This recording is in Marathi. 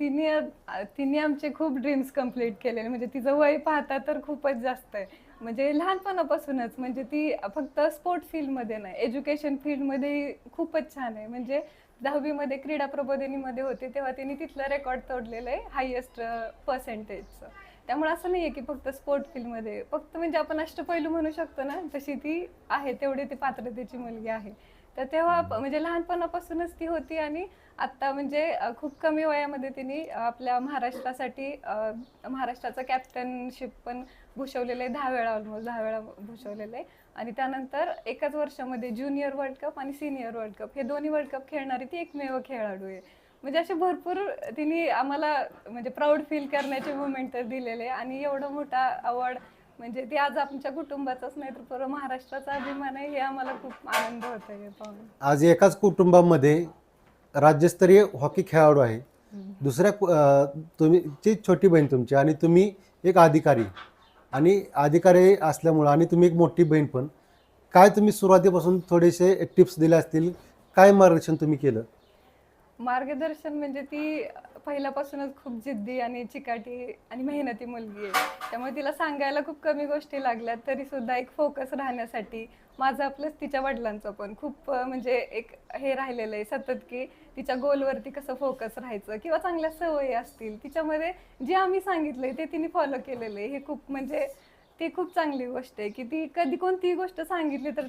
तिने तिने आमचे खूप ड्रीम्स कंप्लीट केलेले. म्हणजे तिचं वय पाहता तर खूपच जास्त आहे. म्हणजे लहानपणापासूनच. म्हणजे ती फक्त स्पोर्ट फील्डमध्ये नाही एज्युकेशन फील्डमध्ये खूपच छान आहे. म्हणजे दहावीमध्ये क्रीडा प्रबोधिनीमध्ये होते तेव्हा तिने तिथलं रेकॉर्ड तोडलेलं आहे हायेस्ट पर्सेंटेजचं त्यामुळे असं नाही आहे की फक्त स्पोर्ट फील्डमध्ये फक्त म्हणजे आपण अष्टपैलू म्हणू शकतो ना तशी ती आहे तेवढी ती पात्रतेची मुलगी आहे. तर तेव्हा म्हणजे लहानपणापासूनच ती होती आणि आत्ता म्हणजे खूप कमी वयामध्ये तिने आपल्या महाराष्ट्रासाठी महाराष्ट्राचं कॅप्टनशिप पण भूषवलेलं आहे दहा वेळा ऑलमोस्ट दहा वेळा भूषवलेलं आहे. आणि त्यानंतर एकाच वर्षामध्ये ज्युनियर वर्ल्ड कप आणि सिनियर वर्ल्ड कप हे दोन्ही वर्ल्ड कप खेळणारी ती एकमेव खेळाडू आहे. म्हणजे असे भरपूर तिने आम्हाला म्हणजे प्राऊड फील करण्याचे मुवमेंट तर दिलेले आणि एवढा मोठा अवॉर्ड म्हणजे ती आज आमच्या कुटुंबाचाच नाही तर पूर्ण महाराष्ट्राचा अभिमान आहे हे आम्हाला खूप आनंद होतो हे पाहून. आज एकाच कुटुंबामध्ये राज्यस्तरीय हॉकी खेळाडू आहे. दुसऱ्या कु- अं, तुम्ही ची छोटी बहीण तुमची आणि तुम्ही एक अधिकारी. आणि अधिकारी असल्यामुळं आणि तुम्ही एक मोठी बहीण पण. काय तुम्ही सुरुवातीपासून थोडेसे टिप्स दिले असतील? काय मार्गदर्शन तुम्ही केलं? मार्गदर्शन म्हणजे ती पहिल्यापासूनच खूप जिद्दी आणि चिकाटी आणि मेहनती मुलगी आहे. त्यामुळे तिला सांगायला खूप कमी गोष्टी लागल्या तरी सुद्धा एक फोकस राहण्यासाठी माझं आपलंच तिच्या वडिलांचं पण खूप म्हणजे एक हे राहिलेलं आहे सतत की तिच्या गोलवरती कसं फोकस राहायचं किंवा चांगल्या सवयी असतील तिच्यामध्ये जे आम्ही सांगितलंय ते तिने फॉलो केलेलं आहे. हे खूप म्हणजे ती खूप चांगली गोष्ट आहे की ती कधी कोणतीही गोष्ट सांगितली तर